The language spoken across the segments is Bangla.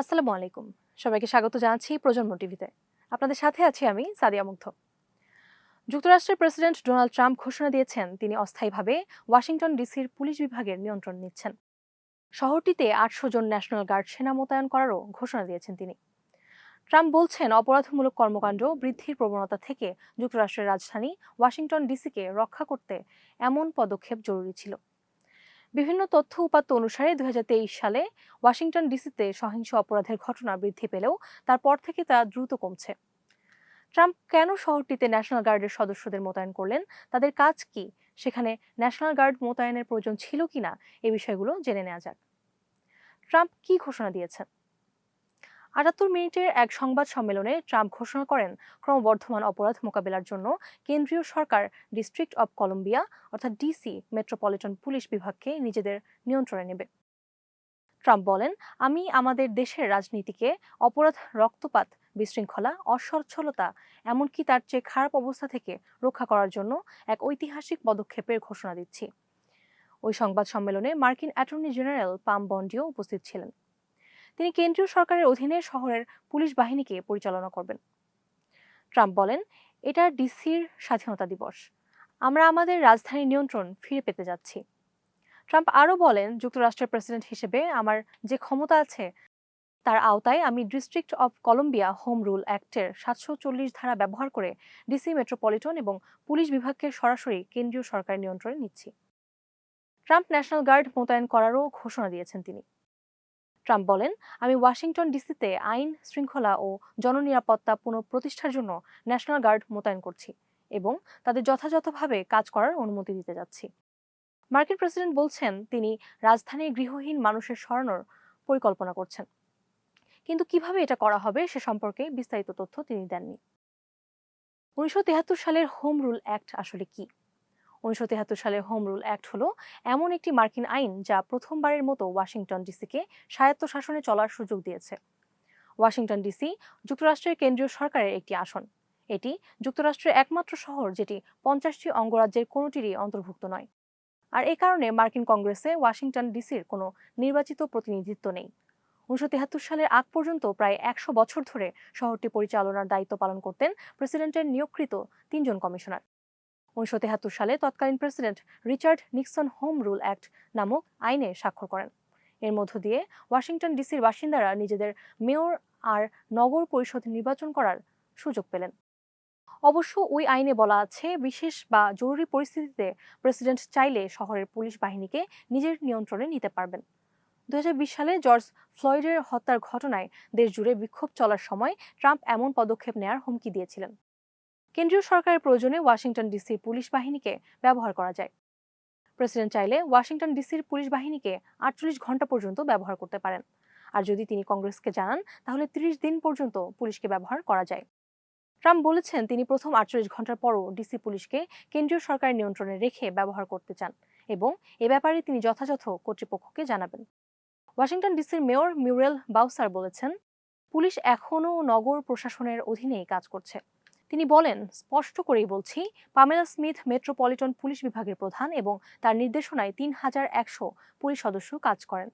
আসসালামু আলাইকুম। সবাইকে স্বাগত জানাচ্ছি প্রজন্ম টিভিতে। আপনাদের সাথে আছি আমি সাদিয়া মুগ্ধ। যুক্তরাষ্ট্রের প্রেসিডেন্ট ডোনাল্ড ট্রাম্প ঘোষণা দিয়েছেন, তিনি অস্থায়ীভাবে ওয়াশিংটন ডিসির পুলিশ বিভাগের নিয়ন্ত্রণ নিচ্ছেন। শহরটিতে আটশো জন ন্যাশনাল গার্ড সেনা মোতায়েন করারও ঘোষণা দিয়েছেন তিনি। ট্রাম্প বলছেন, অপরাধমূলক কর্মকাণ্ড বৃদ্ধির প্রবণতা থেকে যুক্তরাষ্ট্রের রাজধানী ওয়াশিংটন ডিসিকে রক্ষা করতে এমন পদক্ষেপ জরুরি ছিল। বিভিন্ন তথ্য উপাত্ত অনুসারে দুই হাজার তেইশ সালে ওয়াশিংটন ডিসিতে সহিংস অপরাধের ঘটনা বৃদ্ধি পেলেও তারপর থেকে তা দ্রুত কমছে। ট্রাম্প কেন শহরটিতে ন্যাশনাল গার্ডের সদস্যদের মোতায়েন করলেন? তাদের কাজ কি? সেখানে ন্যাশনাল গার্ড মোতায়েনের প্রয়োজন ছিল কিনা? এ বিষয়গুলো জেনে নেওয়া যাক। ট্রাম্প কি ঘোষণা দিয়েছেন? আটাত্তর মিনিটের এক সংবাদ সম্মেলনে ট্রাম্প ঘোষণা করেন, ক্রমবর্ধমান অপরাধ মোকাবেলার জন্য কেন্দ্রীয় সরকার, ডিস্ট্রিক্ট অব কলম্বিয়া, অর্থাৎ ডিসি, মেট্রোপলিটন পুলিশ বিভাগকে নিজেদের নিয়ন্ত্রণে নেবে। ট্রাম্প বলেন, আমি আমাদের দেশের রাজনীতিকে অপরাধ, রক্তপাত, বিশৃঙ্খলা, অসচ্ছলতা, এমনকি তার চেয়ে খারাপ অবস্থা থেকে রক্ষা করার জন্য এক ঐতিহাসিক পদক্ষেপের ঘোষণা দিচ্ছি। ওই সংবাদ সম্মেলনে মার্কিন অ্যাটর্নি জেনারেল পাম বন্ডিও উপস্থিত ছিলেন। তিনি কেন্দ্রীয় সরকারের অধীনে শহরের পুলিশ বাহিনীকে পরিচালনা করবেন। ট্রাম্প বলেন, এটা ডিসির স্বাধীনতা দিবস। আমরা আমাদের রাজধানীর নিয়ন্ত্রণ ফিরে পেতে যাচ্ছি। ট্রাম্প আরও বলেন, যুক্তরাষ্ট্রের প্রেসিডেন্ট হিসেবে আমার যে ক্ষমতা আছে, তার আওতায় আমি District of Columbia home rule অ্যাক্টের সাতশো চল্লিশ ধারা ব্যবহার করে ডিসি মেট্রোপলিটন এবং পুলিশ বিভাগকে সরাসরি কেন্দ্রীয় সরকারের নিয়ন্ত্রণে নিচ্ছি। ট্রাম্প ন্যাশনাল গার্ড মোতায়েন করারও ঘোষণা দিয়েছেন তিনি। ট্রাম্প বলেন, আমি ওয়াশিংটন ডিসিতে আইন শৃঙ্খলা ও জননিরাপত্তা পুনঃপ্রতিষ্ঠার জন্য ন্যাশনাল গার্ড মোতায়েন করছি এবং তাদের যথাযথভাবে কাজ করার অনুমতি দিতে যাচ্ছি। মার্কিন প্রেসিডেন্ট বলছেন, তিনি রাজধানীর গৃহহীন মানুষের সরানোর পরিকল্পনা করছেন। কিন্তু কীভাবে এটা করা হবে সে সম্পর্কে বিস্তারিত তথ্য তিনি দেননি। উনিশশো সালের হোম রুল অ্যাক্ট আসলে কি? উনিশশো সালের হোম রুল অ্যাক্ট হলো এমন একটি মার্কিন আইন যা প্রথমবারের মতো ওয়াশিংটন ডিসিকে স্বায়ত্তশাসনে চলার সুযোগ দিয়েছে। ওয়াশিংটন ডিসি যুক্তরাষ্ট্রের কেন্দ্রীয় সরকারের একটি আসন। এটি যুক্তরাষ্ট্রের একমাত্র শহর যেটি পঞ্চাশটি অঙ্গরাজ্যের কোনোটিরই অন্তর্ভুক্ত নয়। আর এ কারণে মার্কিন কংগ্রেসে ওয়াশিংটন ডিসির কোনো নির্বাচিত প্রতিনিধিত্ব নেই। উনিশশো সালের আগ পর্যন্ত প্রায় একশো বছর ধরে শহরটি পরিচালনার দায়িত্ব পালন করতেন প্রেসিডেন্টের নিয়োগকৃত তিনজন কমিশনার। উনিশশো সালে তৎকালীন president Richard Nixon home rule act নামক আইনে স্বাক্ষর করেন। এর মধ্য দিয়ে ওয়াশিংটন ডিসির বাসিন্দারা নিজেদের মেয়র আর নগর পরিষদ নির্বাচন করার সুযোগ পেলেন। অবশ্য ওই আইনে বলা আছে, বিশেষ বা জরুরি পরিস্থিতিতে প্রেসিডেন্ট চাইলে শহরের পুলিশ বাহিনীকে নিজের নিয়ন্ত্রণে নিতে পারবেন। দু হাজার বিশ সালে জর্জ ফ্লয়েডের হত্যার ঘটনায় দেশ জুড়ে বিক্ষোভ চলার সময় ট্রাম্প এমন পদক্ষেপ নেয়ার হুমকি দিয়েছিলেন। কেন্দ্রীয় সরকারের প্রয়োজনে ওয়াশিংটন ডিসির পুলিশ বাহিনীকে ব্যবহার করা যায়। প্রেসিডেন্ট চাইলে ওয়াশিংটন ডিসির পুলিশ বাহিনীকে আটচল্লিশ ঘণ্টা পর্যন্ত ব্যবহার করতে পারেন। আর যদি তিনি কংগ্রেসকে জানান, তাহলে ত্রিশ দিন পর্যন্ত পুলিশকে ব্যবহার করা যায়। ট্রাম্প বলেছেন তিনি প্রথম আটচল্লিশ ঘণ্টার পরও ডিসি পুলিশকে কেন্দ্রীয় সরকারের নিয়ন্ত্রণে রেখে ব্যবহার করতে চান এবং এ ব্যাপারে তিনি যথাযথ কর্তৃপক্ষকে জানাবেন। ওয়াশিংটন ডিসির মেয়র মিউরেল বাউসার বলেছেন, পুলিশ এখনও নগর প্রশাসনের অধীনেই কাজ করছে। তিনি বলেন, স্পষ্ট করেই বলছি, পামেলা স্মিথ মেট্রোপলিটন পুলিশ বিভাগের প্রধান এবং তার নির্দেশনায় তিন হাজার একশো পুলিশ সদস্য কাজ করেন।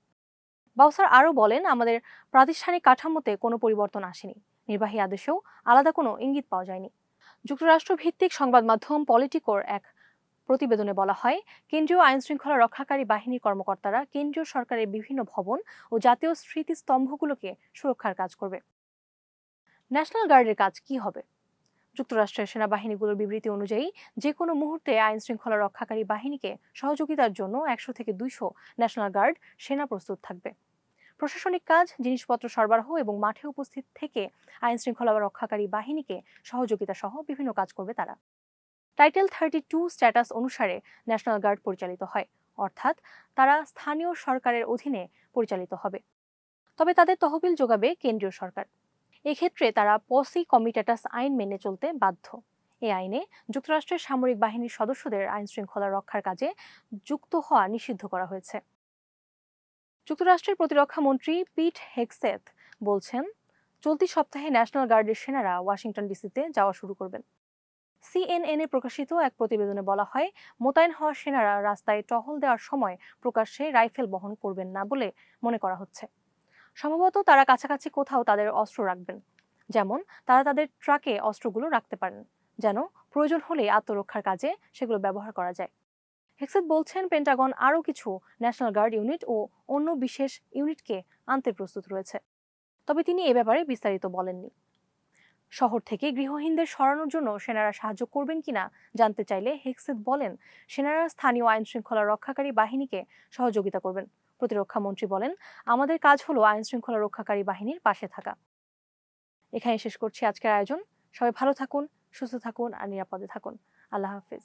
বাউসার আরও বলেন, আমাদের প্রাতিষ্ঠানিক কাঠামোতে কোনো পরিবর্তন আসেনি। নির্বাহী আদেশেও আলাদা কোনো ইঙ্গিত পাওয়া যায়নি। যুক্তরাষ্ট্র ভিত্তিক সংবাদ মাধ্যম পলিটিকোর এক প্রতিবেদনে বলা হয়, কেন্দ্রীয় আইন শৃঙ্খলা রক্ষাকারী বাহিনীর কর্মকর্তারা কেন্দ্রীয় সরকারের বিভিন্ন ভবন ও জাতীয় স্মৃতিস্তম্ভগুলোকে সুরক্ষার কাজ করবে। ন্যাশনাল গার্ডের কাজ কি হবে? যুক্তরাষ্ট্রের সেনাবাহিনীগুলোর বিবৃতি অনুযায়ী যে কোনো মুহূর্তে আইন শৃঙ্খলা রক্ষাকারী বাহিনীকে সহযোগিতার জন্য একশো থেকে দুইশো ন্যাশনাল গার্ড সেনা প্রস্তুত থাকবে। প্রশাসনিক কাজ, জিনিসপত্র সরবরাহ এবং মাঠে উপস্থিত থেকে আইন শৃঙ্খলা রক্ষাকারী বাহিনীকে সহযোগিতা সহ বিভিন্ন কাজ করবে তারা। টাইটেল থার্টি টু স্ট্যাটাস অনুসারে ন্যাশনাল গার্ড পরিচালিত হয়, অর্থাৎ তারা স্থানীয় সরকারের অধীনে পরিচালিত হবে। তবে তাদের তহবিল যোগাবে কেন্দ্রীয় সরকার। এক্ষেত্রে তারা পসি কমিটেটাস আইন মেনে চলতে বাধ্য। এই আইনে যুক্তরাষ্ট্রের সামরিক বাহিনীর সদস্যদের আইন শৃঙ্খলা রক্ষার কাজে যুক্ত হওয়া নিষিদ্ধ করা হয়েছে। যুক্তরাষ্ট্রের প্রতিরক্ষা মন্ত্রী পিট হেক্সেথ বলছেন, চলতি সপ্তাহে ন্যাশনাল গার্ডের সেনারা ওয়াশিংটন ডিসিতে যাওয়া শুরু করবেন। সিএনএন এ প্রকাশিত এক প্রতিবেদনে বলা হয়, মোতায়েন হওয়া সেনারা রাস্তায় টহল দেওয়ার সময় প্রকাশ্যে রাইফেল বহন করবেন না বলে মনে করা হচ্ছে। সম্ভবত তারা কাছাকাছি কোথাও তাদের অস্ত্র রাখবেন। যেমন, তারা তাদের ট্রাকে অস্ত্রগুলো রাখতে পারেন, যেন প্রয়োজন হলে আত্মরক্ষার কাজে সেগুলো ব্যবহার করা যায়। হেক্সেট বলছেন, পেন্টাগন আরও কিছু ন্যাশনাল গার্ড ইউনিট ও অন্য বিশেষ ইউনিটকে আনতে প্রস্তুত রয়েছে। তবে তিনি এ ব্যাপারে বিস্তারিত বলেননি। শহর থেকে গৃহহীনদের সরানোর জন্য সেনারা সাহায্য করবেন কিনা জানতে চাইলে হেক্সেত বলেন, সেনারা স্থানীয় আইন শৃঙ্খলা রক্ষাকারী বাহিনীকে সহযোগিতা করবেন। প্রতিরক্ষা মন্ত্রী বলেন, আমাদের কাজ হলো আইন শৃঙ্খলা রক্ষাকারী বাহিনীর পাশে থাকা। এখানে শেষ করছি আজকের আয়োজন। সবাই ভালো থাকুন, সুস্থ থাকুন আর নিরাপদে থাকুন। আল্লাহ হাফিজ।